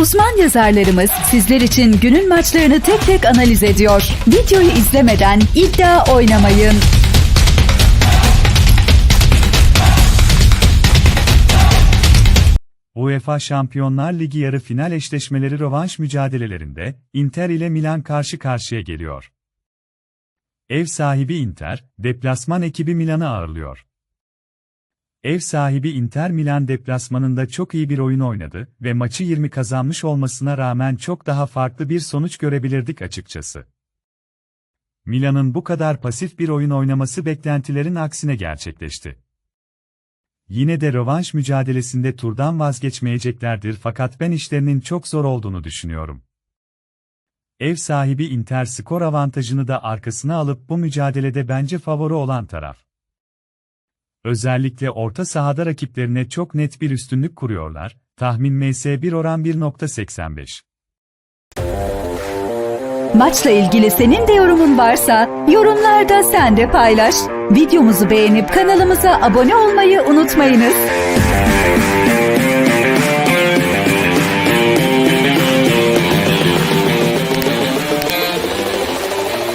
Uzman yazarlarımız sizler için günün maçlarını tek tek analiz ediyor. Videoyu izlemeden iddia oynamayın. UEFA Şampiyonlar Ligi yarı final eşleşmeleri rövanş mücadelelerinde Inter ile Milan karşı karşıya geliyor. Ev sahibi Inter, deplasman ekibi Milan'ı ağırlıyor. Ev sahibi Inter Milan deplasmanında çok iyi bir oyun oynadı ve maçı 20 kazanmış olmasına rağmen çok daha farklı bir sonuç görebilirdik açıkçası. Milan'ın bu kadar pasif bir oyun oynaması beklentilerin aksine gerçekleşti. Yine de rövanş mücadelesinde turdan vazgeçmeyeceklerdir fakat ben işlerinin çok zor olduğunu düşünüyorum. Ev sahibi Inter skor avantajını da arkasına alıp bu mücadelede bence favori olan taraf. Özellikle orta sahada rakiplerine çok net bir üstünlük kuruyorlar, tahmin MS1 oran 1.85. Maçla ilgili senin de yorumun varsa yorumlarda sen de paylaş. Videomuzu beğenip kanalımıza abone olmayı unutmayınız.